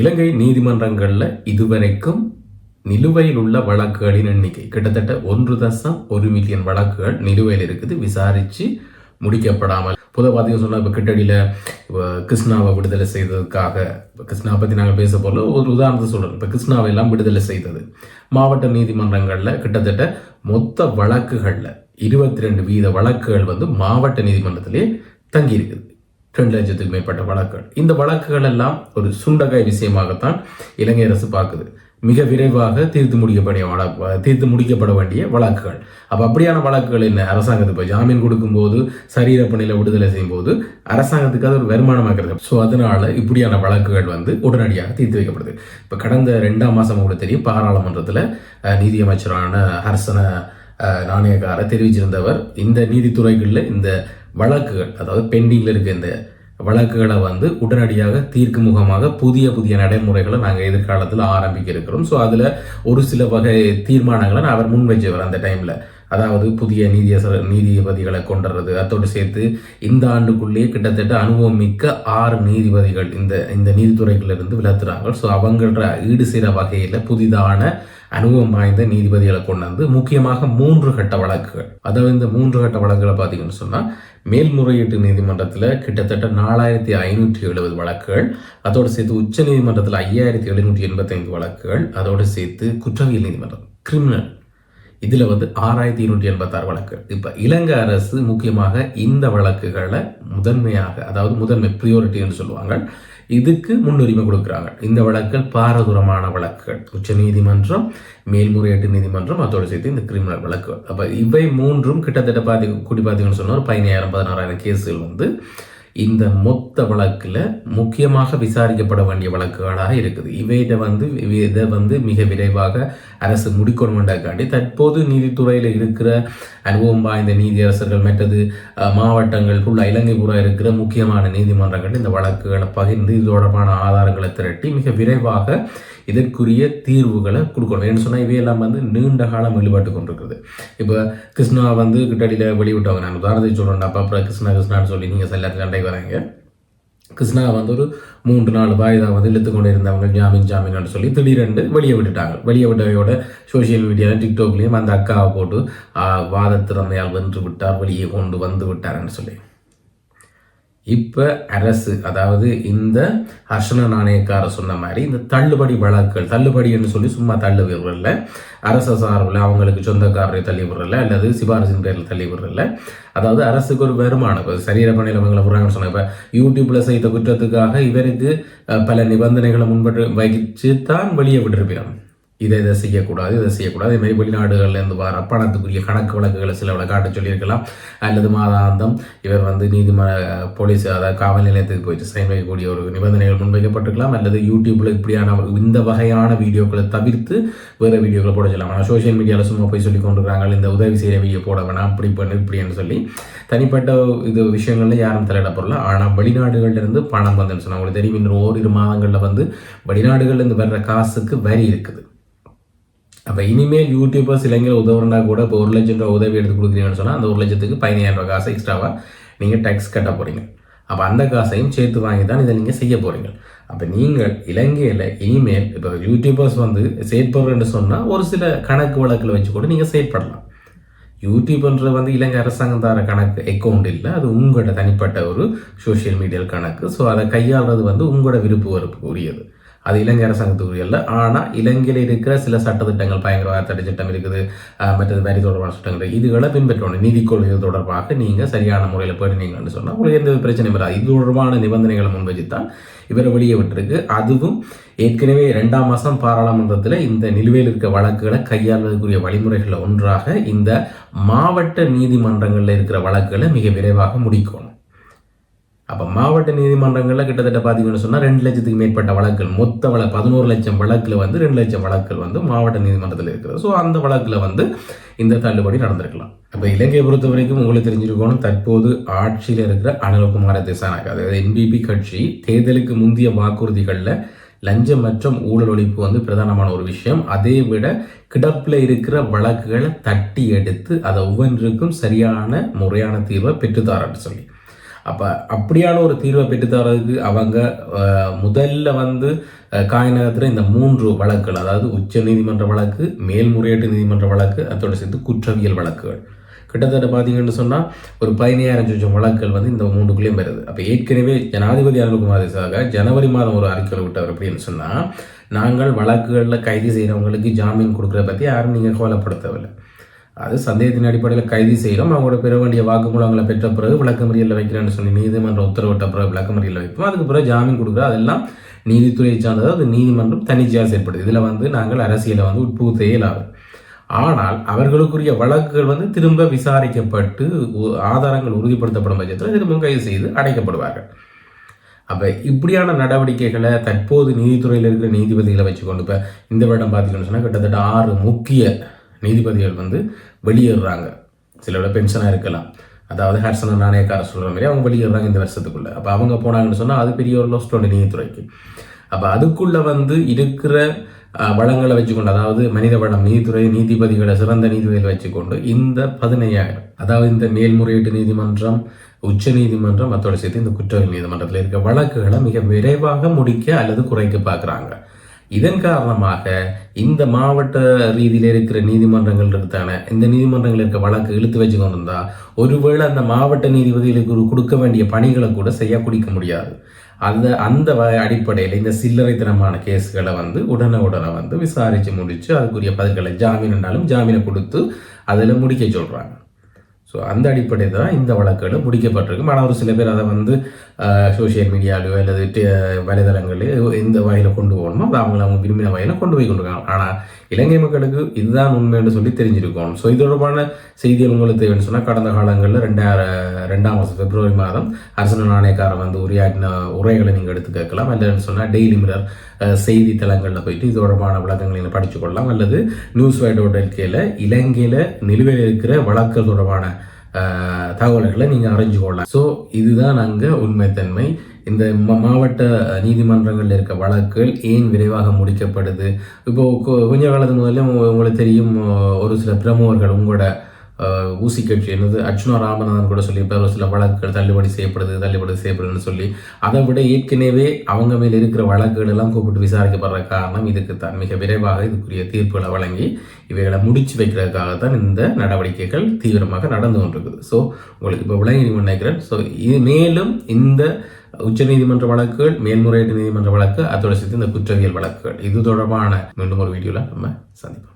இலங்கை நீதிமன்றங்களில் இதுவரைக்கும் நிலுவையில் உள்ள வழக்குகளின் எண்ணிக்கை கிட்டத்தட்ட ஒன்று தசம் ஒரு மில்லியன் வழக்குகள் நிலுவையில் இருக்குது. விசாரித்து முடிக்கப்படாமல். பொதுவாக பார்த்தீங்கன்னு சொன்னால் இப்போ கிட்டடியில் இப்போ கிருஷ்ணாவை விடுதலை செய்ததுக்காக இப்போ கிருஷ்ணா பற்றி நாங்கள் பேச போல ஒரு உதாரணத்தை சொல்கிறோம் இப்போ கிருஷ்ணாவை எல்லாம் விடுதலை செய்தது. மாவட்ட நீதிமன்றங்களில் கிட்டத்தட்ட மொத்த வழக்குகளில் இருபத்தி ரெண்டு வீத வழக்குகள் வந்து மாவட்ட நீதிமன்றத்திலே தங்கி இருக்குது ரெண்டு லட்சத்துக்கு மேற்பட்ட வழக்குகள். இந்த வழக்குகள் எல்லாம் ஒரு சுண்டகாய் விஷயமாகத்தான் இலங்கை அரசு பார்க்குது. மிக விரைவாக தீர்த்து முடிக்கப்படிய வழக்கு தீர்த்து முடிக்கப்பட வேண்டிய வழக்குகள். அப்போ அப்படியான வழக்குகள் என்ன? அரசாங்கத்துக்கு இப்போ ஜாமீன் கொடுக்கும்போது சரீரப்பணியில் விடுதலை செய்யும் போது அரசாங்கத்துக்கு அது ஒரு வருமானமாக்கிறது ஸோ அதனால இப்படியான வழக்குகள் வந்து உடனடியாக தீர்த்து வைக்கப்படுது. இப்போ கடந்த ரெண்டாம் மாதம் கூட தெரியும் பாராளுமன்றத்தில் நீதியமைச்சரான ஹர்சன அஹ், நாணயக்கார தெரிவிச்சிருந்தவர் இந்த நீதித்துறைகளில் இந்த வழக்குகள் அதாவது பெண்டிங்கில் இருக்க இந்த வழக்குகளை வந்து உடனடியாக தீர்க்கு முகமாக புதிய புதிய நடைமுறைகளை நாங்கள் எதிர்காலத்தில் ஆரம்பிக்க இருக்கிறோம். ஸோ அதில் ஒரு சில வகை தீர்மானங்களை நான் அவர் முன் வச்சவர் அந்த டைமில் அதாவது புதிய நீதியசர நீதிபதிகளை கொண்டுறது. அத்தோடு சேர்த்து இந்த ஆண்டுக்குள்ளேயே கிட்டத்தட்ட அனுபவம் மிக்க ஆறு நீதிபதிகள் இந்த இந்த நீதித்துறைகளிலிருந்து விலத்துறாங்க ஸோ அவங்கள ஈடு செய்கிற வகையில் புதிதான அனுபவம் வாய்ந்த நீதிபதிகளை கொண்டு வந்து முக்கியமாக மூன்று கட்ட வழக்குகள். அதாவது இந்த மூன்று கட்ட வழக்குகளை பார்த்தீங்கன்னு சொன்னால் மேல்முறையீட்டு நீதிமன்றத்தில் கிட்டத்தட்ட நாலாயிரத்தி ஐநூற்றி எழுபது வழக்குகள். அதோடு சேர்த்து உச்ச நீதிமன்றத்தில் ஐயாயிரத்தி எழுநூற்றி எண்பத்தைந்து வழக்குகள். அதோடு சேர்த்து குற்றவியல் நீதிமன்றம். கிரிமினல். இதில் வந்து ஆறாயிரத்தி இருநூற்றி எண்பத்தாறு வழக்கு இப்போ இலங்கை அரசு முக்கியமாக இந்த வழக்குகளை முதன்மையாக அதாவது முதன்மை ப்ரியோரிட்டி என்று சொல்லுவாங்க. இதுக்கு முன்னுரிமை கொடுக்குறாங்க. இந்த வழக்குகள் பாரதூரமான வழக்குகள் உச்ச நீதிமன்றம் மேல்முறையீட்டு நீதிமன்றம் அதோடு சேர்த்து இந்த கிரிமினல் வழக்குகள் அப்போ இவை மூன்றும் கிட்டத்தட்ட பாதி கூடி பார்த்தீங்கன்னு சொன்னால் ஒரு பதினாயிரம் பதினாறாயிரம் கேஸுகள் வந்து இந்த மொத்த வழக்கில் முக்கியமாக விசாரிக்கப்பட வேண்டிய வழக்குகளாக இருக்குது. இவையிட வந்து இதை வந்து மிக விரைவாக அரசு முடிக்கணுமென்றக்காண்டி தற்போது நீதித்துறையில் இருக்கிற அனுபவம் வாய்ந்த நீதியரசர்கள் மற்றது அஹ், மாவட்டங்கள் ஃபுல்லாக இலங்கை இருக்கிற முக்கியமான நீதிமன்றங்கள் இந்த வழக்குகளை பகிர்ந்து இது தொடர்பான ஆதாரங்களை திரட்டி மிக விரைவாக இதற்குரிய தீர்வுகளை கொடுக்கணும். ஏன்னு சொன்னால் இவையெல்லாம் வந்து நீண்ட காலம் வெளிப்பட்டு கொண்டிருக்குது இப்போ கிருஷ்ணா வந்து கிட்டடியில் வெளிவிட்டவங்க நான் உதாரணத்தை சொல்கிறேன் அப்புறம் கிருஷ்ணா கிருஷ்ணான்னு சொல்லி நீங்கள் எல்லாத்தையும் வராங்க. கிருஷ்ணா வந்து ஒரு மூன்று நாலு வாய்தா வந்து இழுத்து கொண்டு இருந்தவங்க ஜாமீன் ஜாமீன் சொல்லி திடீரென்று வெளியே விட்டுட்டாங்க. வெளியே விட்டவையோட சோஷியல் மீடியாவில் டிக்டாக்லேயும் அந்த அக்காவை போட்டு ஆஹ், திறமையால் வென்று விட்டார் வெளியே கொண்டு வந்து விட்டார்ன்னு சொல்லி. இப்போ அரசு அதாவது இந்த ஹர்ஷன நாணயக்கார சொன்ன மாதிரி இந்த தள்ளுபடி வழக்குகள் தள்ளுபடின்னு சொல்லி சும்மா தள்ளு விடுறதில்ல அரசு சார்பில் அவங்களுக்கு சொந்தக்காரரை தள்ளி விடுறல அல்லது சிபாரிசின் பேரில் தள்ளி விடுறல அதாவது அரசுக்கு ஒரு வருமானம். இப்போ சரீர பணியில் அவங்களை விடுறாங்கன்னு சொன்ன இப்போ யூடியூப்பில் செய்த குற்றத்துக்காக இவருக்கு பல நிபந்தனைகளை முன்பட்டு வகிச்சு தான் வெளியே விட்டுருப்பாங்க இதை இதை செய்யக்கூடாது இதை செய்யக்கூடாது. இதுமாரி மாதிரி வெளிநாடுகள்லேருந்து வர பணத்துக்குரிய கணக்கு வழக்குகளை சிலவளை காட்ட சொல்லியிருக்கலாம். அல்லது மாதாந்தம் இவர் வந்து நீதிமன்ற போலீஸ் அதாவது காவல் நிலையத்துக்கு போயிட்டு சைன் வைக்கக்கூடிய ஒரு நிபந்தனைகள் முன்வைக்கப்பட்டிருக்கலாம். அல்லது யூடியூப்பில் இப்படியான இந்த வகையான வீடியோக்களை தவிர்த்து வேறு வீடியோக்களை போட சொல்லலாம். ஆனால் சோஷியல் மீடியாவில் சும்மா போய் சொல்லி கொண்டிருக்காங்க இந்த உதவி செய்கிற வீடியோ போட வேணாம் இப்படி பண்ணு இப்படின்னு சொல்லி தனிப்பட்ட இது விஷயங்கள்ல யாரும் தலையிட போடல ஆனால் வெளிநாடுகள்லேருந்து பணம் வந்துன்னு சொன்னால் உங்களுக்கு தெரியும் இன்னும் ஓரிரு மாதங்களில் வந்து வெளிநாடுகள்லேருந்து வர்ற காசுக்கு வரி இருக்குது. அப்போ இனிமேல் யூடியூபர்ஸ் இளைஞர் உதவுறனா கூட இப்போ ஒரு லட்சம் ரூபா உதவி எடுத்து கொடுக்குறீங்கன்னு சொன்னால் அந்த ஒரு லட்சத்துக்கு பதினாயிரம் ரூபா காசை எக்ஸ்ட்ராவாக நீங்கள் டேக்ஸ் கட்ட போகிறீங்க அப்போ அந்த காசையும் சேர்த்து வாங்கி தான் இதை நீங்கள் செய்ய போகிறீங்க அப்போ நீங்கள் இலங்கையில் இனிமேல் இப்போ யூடியூபர்ஸ் வந்து செயற்படுறேன்னு சொன்னால் ஒரு சில கணக்கு வழக்கில் வச்சு கூட நீங்கள் செயற்படலாம். யூடியூப்ன்றது வந்து இலங்கை அரசாங்கம் தர கணக்கு அக்கௌண்ட் இல்லை அது உங்களோட தனிப்பட்ட ஒரு சோஷியல் மீடியா கணக்கு. ஸோ அதை கையாளுறது வந்து உங்களோட விருப்பு வெறுப்புக்கு உரியது அது இலங்கை அரசாங்கத்துக்கு உரியல்ல ஆனால் இலங்கையில் இருக்கிற சில சட்டத்திட்டங்கள் பயங்கரவாத தடை சட்டம் இருக்குது. மற்ற மற்றது வரி தொடர்பான சட்டங்கள். இதுகளை பின்பற்றணும். நீதி கொள்கைகள் தொடர்பாக நீங்கள் சரியான முறையில் போயிருந்தீங்கன்னு சொன்னால் உங்களுக்கு எந்த பிரச்சனையும் வராது. இது தொடர்பான நிபந்தனைகளை முன்வச்சுத்தான் இவரை வெளியே விட்டுருக்கு. அதுவும் ஏற்கனவே ரெண்டாம் மாதம் பாராளுமன்றத்தில் இந்த நிலுவையில் இருக்க வழக்குகளை கையாள்வதற்குரிய வழிமுறைகளில் ஒன்றாக இந்த மாவட்ட நீதிமன்றங்களில் இருக்கிற வழக்குகளை மிக விரைவாக முடிக்கணும். அப்போ மாவட்ட நீதிமன்றங்களில் கிட்டத்தட்ட பார்த்தீங்கன்னு சொன்னால் ரெண்டு லட்சத்துக்கு மேற்பட்ட வழக்குகள். மொத்த வழக்கு பதினோரு லட்சம் வழக்கில் வந்து ரெண்டு லட்சம் வழக்குகள் வந்து மாவட்ட நீதிமன்றத்தில் இருக்குது. ஸோ அந்த வழக்கில் வந்து இந்த தள்ளுபடி நடந்திருக்கலாம். இப்போ இலங்கையை பொறுத்த வரைக்கும் உங்களுக்கு தெரிஞ்சிருக்கணும் தற்போது ஆட்சியில் இருக்கிற அனில்குமார திசானாக்கு அதாவது என்பிபி கட்சி தேர்தலுக்கு முந்தைய வாக்குறுதிகளில் லஞ்சம் மற்றும் ஊழல் ஒழிப்பு வந்து பிரதானமான ஒரு விஷயம். அதை விட கிடப்பில் இருக்கிற வழக்குகளை தட்டி எடுத்து அதை ஒவ்வொன்றுக்கும் சரியான முறையான தீர்வை பெற்றுத்தாரன்னு சொல்லி. அப்போ அப்படியான ஒரு தீர்வை பெற்றுத்தரதுக்கு அவங்க முதல்ல வந்து அஹ், காயநகரத்தில் இந்த மூன்று வழக்குகள் அதாவது உச்ச நீதிமன்ற வழக்கு மேல்முறையீட்டு நீதிமன்ற வழக்கு அதோட சேர்த்து குற்றவியல் வழக்குகள். கிட்டத்தட்ட பார்த்தீங்கன்னு சொன்னால் ஒரு பதினையாயிரம் சொச்சம் வழக்குகள் வந்து இந்த மூன்றுக்குள்ளேயும் வருது. அப்போ ஏற்கனவே ஜனாதிபதி அருள்குமார் திசாக ஜனவரி மாதம் ஒரு அறிக்கை விட்டவர் அப்படின்னு சொன்னால் நாங்கள் வழக்குகளில் கைது செய்கிறவங்களுக்கு ஜாமீன் கொடுக்குறத பற்றி யாரும் நீங்கள் கவலைப்படுத்தவில்லை அது சந்தேகத்தின் அடிப்படையில் கைது செய்கிறோம் அவங்களோட பெற வேண்டிய வாக்குமூலங்களை பெற்ற பிறகு விளக்கமறியலில் வைக்கிறேன்னு சொல்லி நீதிமன்றம் உத்தரவிட்ட பிறகு விளக்கமறியலில் வைப்போம். அதுக்கு பிறகு ஜாமீன் கொடுக்குறோம் அதெல்லாம் நீதித்துறையை சார்ந்தது அது நீதிமன்றம் தனிச்சையாக செயல்படுது. இதில் வந்து நாங்கள் அரசியலை வந்து உட்புகுத்தே இல்லாது. ஆனால் அவர்களுக்குரிய வழக்குகள் வந்து திரும்ப விசாரிக்கப்பட்டு உ- ஆதாரங்கள் உறுதிப்படுத்தப்படும் பட்சத்தில் திரும்ப கைது செய்து அடைக்கப்படுவார்கள். அப்போ இப்படியான நடவடிக்கைகளை தற்போது நீதித்துறையில் இருக்கிற நீதிபதிகளை வச்சுக்கொண்டு இப்போ இந்த வருடம் பார்த்தீங்கன்னு சொன்னால் கிட்டத்தட்ட ஆறு முக்கிய நீதிபதிகள் வந்து வெளியேறுறாங்க. சிலரோட பென்ஷனாக இருக்கலாம். அதாவது ஹர்சன நாணயக்கார சொல்கிற மாதிரி அவங்க வெளியேறாங்க இந்த வருஷத்துக்குள்ளே. அப்போ அவங்க போனாங்கன்னு சொன்னால் அது பெரிய ஒரு லோஸ்ட் ஒன்று நீதித்துறைக்கு. அப்போ அதுக்குள்ளே வந்து இருக்கிற வளங்களை வச்சுக்கொண்டு அதாவது மனித வளம் நீதித்துறை நீதிபதிகளை சிறந்த நீதிபதிகளை வச்சுக்கொண்டு இந்த பதினையாயிரம் அதாவது இந்த மேல்முறையீட்டு நீதிமன்றம் உச்ச நீதிமன்றம் அதோட சேர்த்து இந்த குற்றவியல் நீதிமன்றத்தில் இருக்க வழக்குகளை மிக விரைவாக முடிக்க அல்லது குறைக்க பார்க்குறாங்க. இதன் காரணமாக இந்த மாவட்ட ரீதியில் இருக்கிற நீதிமன்றங்கள் இருக்கான இந்த நீதிமன்றங்கள் இருக்க வழக்கு இழுத்து வச்சு கொண்டிருந்தா ஒருவேளை அந்த மாவட்ட நீதிபதிகளுக்கு கொடுக்க வேண்டிய பணிகளை கூட செய்ய குடிக்க முடியாது. அந்த அந்த வ- அடிப்படையில் இந்த சில்லறைத்தனமான கேஸுகளை வந்து உடனே உடனே வந்து விசாரித்து முடித்து அதுக்குரிய பதில்களை ஜாமீன்னாலும் ஜாமீனை கொடுத்து அதில் முடிக்க சொல்கிறாங்க ஸோ அந்த அடிப்படையில் தான் இந்த வழக்குகள் முடிக்கப்பட்டிருக்கு ஆனால் ஒரு சில பேர் அதை வந்து சோஷியல் மீடியாவிலோ அல்லது டி- எந்த வகையில் கொண்டு போகணுமோ அதை அவங்க அவங்க விரும்பின வகையில் கொண்டு போய் கொண்டு இருக்காங்க ஆனால் இலங்கை மக்களுக்கு இதுதான் உண்மைன்னு சொல்லி தெரிஞ்சிருக்கோம். ஸோ இது தொடர்பான செய்திகள் உங்களுக்கு தேவைன்னு சொன்னால் கடந்த காலங்களில் ரெண்டாயிரம் ரெண்டாம் வருஷம் பிப்ரவரி மாதம் அரசன நாணயக்காரர் வந்து உரையாடின உரைகளை நீங்கள் எடுத்து கேட்கலாம். இல்லைன்னு சொன்னால் டெய்லி மிரர் செய்தித்தளங்களில் போயிட்டு இது தொடர்பான விளக்கங்களை நீங்கள் படித்து கொள்ளலாம் அல்லது நியூஸ் வைடோட இலங்கையில் நிலுவையில் இருக்கிற வழக்கு தொடர்பான தகவல்களை நீங்கள் அறிஞ்சு கொள்ளலாம். ஸோ இதுதான் அங்கே உண்மைத்தன்மை. இந்த மாவட்ட நீதிமன்றங்களில் இருக்க வழக்குகள் ஏன் விரைவாக முடிக்கப்படுது? இப்போ கொஞ்ச காலத்து முதல்ல உங்களுக்கு தெரியும் ஒரு சில பிரமுகர்கள் உங்களோட ஊசி கட்சி என்னது? அர்ச்சுனா ராமநாதன் கூட சொல்லியிருப்பார் ஒரு சில வழக்குகள் தள்ளுபடி செய்யப்படுது தள்ளுபடி செய்யப்படுதுன்னு சொல்லி. அதை விட ஏற்கனவே அவங்க மேல் இருக்கிற வழக்குகள் எல்லாம் கூப்பிட்டு விசாரிக்கப்படுற காரணம் இதுக்கு தான் மிக விரைவாக இதுக்குரிய தீர்ப்புகளை வழங்கி இவைகளை முடிச்சு வைக்கிறதுக்காக தான் இந்த நடவடிக்கைகள் தீவிரமாக நடந்து கொண்டிருக்குது. ஸோ உங்களுக்கு இப்போ விளங்கி நினைக்கிறேன். ஸோ இது மேலும் இந்த உச்சநீதிமன்ற வழக்குகள் மேல்முறையீட்டு நீதிமன்ற வழக்கு அதோட சேர்த்து இந்த குற்றவியல் வழக்குகள். இது தொடர்பான மீண்டும் ஒரு வீடியோவில் நம்ம சந்திப்போம்.